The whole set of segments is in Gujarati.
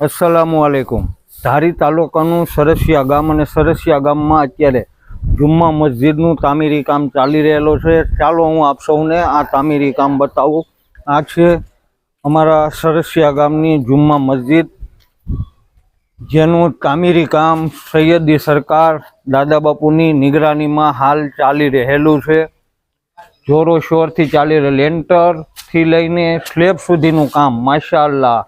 અસલામુ આલેકુમ ધારી તાલુકાનું સરસિયા ગામ અને સરસિયા ગામમાં અત્યારે જુમ્મા મસ્જિદનું તામીરી કામ ચાલી રહેલો છે. ચાલો હું આપ સૌને આ તામીરી કામ બતાવું. આ છે અમારા સરસિયા ગામની જુમ્મા મસ્જિદ, જેનું તામીરી કામ સૈયદી સરકાર દાદા બાપુની નિગરાનીમાં હાલ ચાલી રહેલું છે. જોરોશોરથી ચાલી રહેલ, લેન્ટરથી લઈને સ્લેબ સુધીનું કામ, માશાઅલ્લાહ.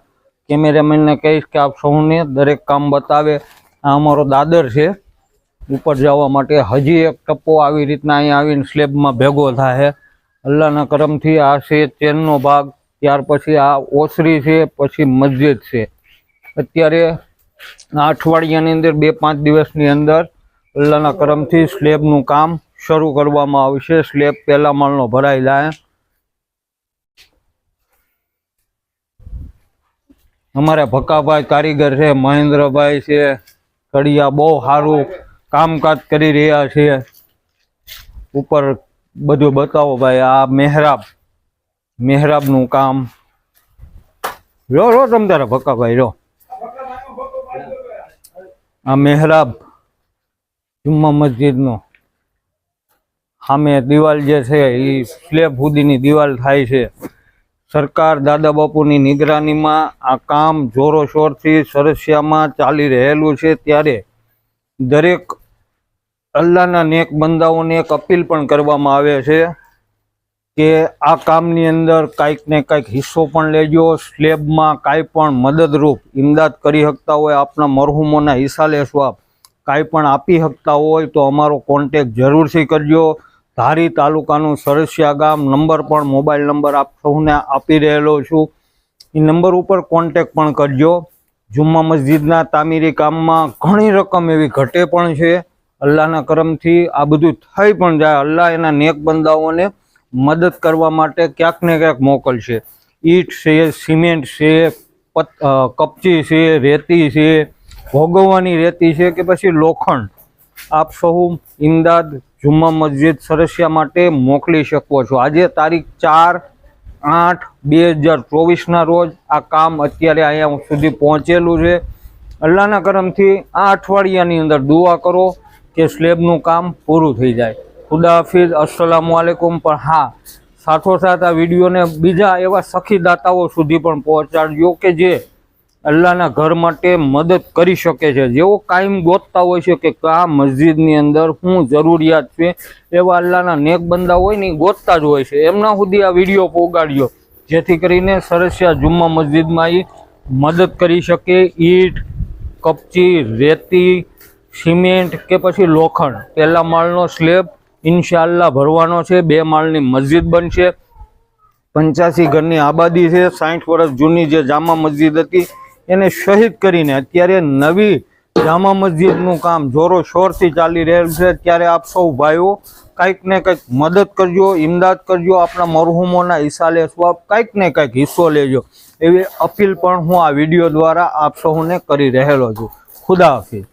કેમેરામેનને કહીશ કે આપ સૌને દરેક કામ બતાવે. આ અમારો દાદર છે. ઉપર જવા માટે હજી એક ટપ્પો આવી રીતના અહીંયા આવીને સ્લેબમાં ભેગો થાય અલ્લાહના કરમથી આ છે ચેનનો ભાગ. ત્યાર પછી આ ઓસરી છે, પછી મસ્જિદ છે. અત્યારે આ અઠવાડિયાની અંદર બે પાંચ દિવસની અંદર અલ્લાહના કરમથી સ્લેબનું કામ શરૂ કરવામાં આવશે. સ્લેબ પહેલા માળનો ભરાઈ જાય. અમારે ભક્કાભાઈ કારીગર છે, મહેન્દ્રભાઈ છે, કડિયા બહુ સારું કામકાજ કરી રહ્યા છે. ઉપર બધું બતાવો ભાઈ, આ મહેરાબ, મહેરાબનું કામ. રો રો તમ તારે ભક્કાભાઈ રો આ મહેરાબ જુમ્મા મસ્જિદનો. સામે દિવાલ જે છે એ સ્લેબ સુધીની દિવાલ થાય છે. સરકાર દાદા બાપુની નિગરાનીમાં આ કામ જોરોશોરથી સરસિયામાં ચાલી રહેલું છે ત્યારે દરેક અલ્લાહના નેક બંદાઓને એક અપીલ પણ કરવામાં આવે છે કે આ કામની અંદર કાંઈક ને કાંઈક હિસ્સો પણ લેજો, સ્લેબમાં કાંઈ પણ મદદરૂપ ઇમદાદ કરી શકતા હોય આપણા મરહુમોના હિસાલે સ્વાબ. કાંઈ પણ આપી શકતા હોય તો અમારો કોન્ટેક જરૂરથી કરજો. ધારી તાલુકાનું સરસિયા ગામ નંબર પણ મોબાઈલ નંબર આપ સૌને આપી રહેલો છું. એ નંબર ઉપર કોન્ટેક પણ કરજો. જુમ્મા મસ્જિદના તામીરી કામમાં ઘણી રકમ એવી ઘટે પણ છે. અલ્લાહના કરમથી આ બધું થઈ પણ જાય. અલ્લાહ એના નેક બંદાઓને મદદ કરવા માટે ક્યાંક ને ક્યાંક મોકલશે. ઈંટ છે, સિમેન્ટ છે કપચી છે, રેતી છે, ભોગવવાની રેતી છે કે પછી લોખંડ. આપ સૌ ઇમદાદ જુમ્મા મસ્જિદ સરસિયા માટે મોકલી શકો છો. આજે તારીખ ચાર આઠ બે હજાર ચોવીસના રોજ આ કામ અત્યારે અહીંયા સુધી પહોંચેલું છે. અલ્લાહના કરમથી આ અઠવાડિયાની અંદર દુઆ કરો કે સ્લેબનું કામ પૂરું થઈ જાય. ખુદા હાફિઝ અસલામુ આલેકુમ પણ હા, સાથોસાથ આ વિડીયોને બીજા એવા સખીદાતાઓ સુધી પણ પહોંચાડજો કે જે અલ્લાહના ઘર માટે મદદ કરી શકે છે. જેઓ કાયમ ગોતતા હોય છે કે આ મસ્જિદની અંદર શું જરૂરિયાત છે એવા અલ્લાહના નેક બંદા હોય ને ગોતતા જ હોય છે. એમના સુધી આ વીડિયો પોગાડ્યો. જેથી કરીને સરસિયા જુમ્મા મસ્જિદમાં એ મદદ કરી શકે. ઈંટ, કપચી, રેતી, સિમેન્ટ કે પછી લોખંડ. પહેલા માળનો સ્લેબ ઇન્શાલ્લા ભરવાનો છે. બે માળની મસ્જિદ બનશે. પંચ્યાસી ઘરની આબાદી છે. સાઠ વર્ષ જૂની જે જામા મસ્જિદ હતી એને શહીદ કરીને અત્યારે નવી જામા મસ્જિદનું કામ જોરો શોરથી ચાલી રહેલું છે. ત્યારે આપ સૌ ભાઈઓ, કંઈક ને કંઈક મદદ કરજો ઇમદાદ કરજો, આપણા મરહુમોના લેશો આપ કંઈક ને કંઈક હિસ્સો લેજો. એવી અપીલ પણ હું આ વીડિયો દ્વારા આપ સૌને કરી રહેલો છું. ખુદા હાફિઝ.